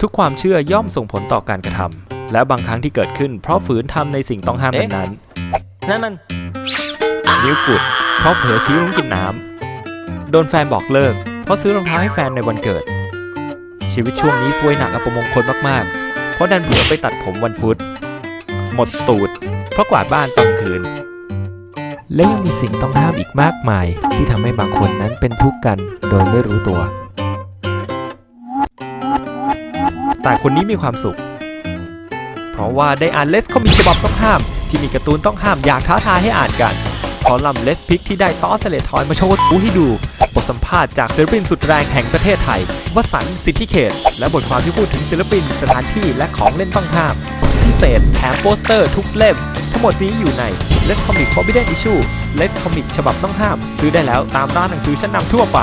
ทุกความเชื่อย่อมส่งผลต่อการกระทำและบางครั้งที่เกิดขึ้น เพราะฝืนทำในสิ่งต้องห้ามเอ๊ะนั้นนั่นมันๆนิ้วกุด เพราะเผลอชี้ลงกินน้ำโดนแฟนบอกเลิก เพราะซื้อรองเท้าให้แฟนในวันเกิด ชีวิตช่วงนี้ซวยหนักอัปมงคลมากๆ เพราะดันเผลอไปตัดผมวันพุธ หมดสูตร เพราะกวาดบ้านตอนคืน และยังมีสิ่งต้องห้ามอีกมากมาย ที่ทำให้บางคนนั้นเป็นทุกข์กันโดยไม่รู้ตัว แต่คนนี้มีความสุข เพราะว่าได้อ่านเลสคอมิกฉบับต้องห้าม ที่มีการ์ตูนต้องห้ามอยากท้าทายให้อ่านกันคอลัมน์เลสพิกที่ได้ต้อสเลทอยมาโชว์ตูให้ดู บทสัมภาษณ์จากศิลปินสุดแรงแห่งประเทศไทยวสันสิทธิเขต และบทความที่พูดถึงศิลปินสถานที่และของเล่นต้องห้าม พิเศษแถมโปสเตอร์ทุกเล่ม ทั้งหมดนี้อยู่ใน Let's Comic Forbidden Issue Let's Comic ฉบับต้องห้าม ซื้อได้แล้วตามร้านหนังสือชั้นนำทั่วไป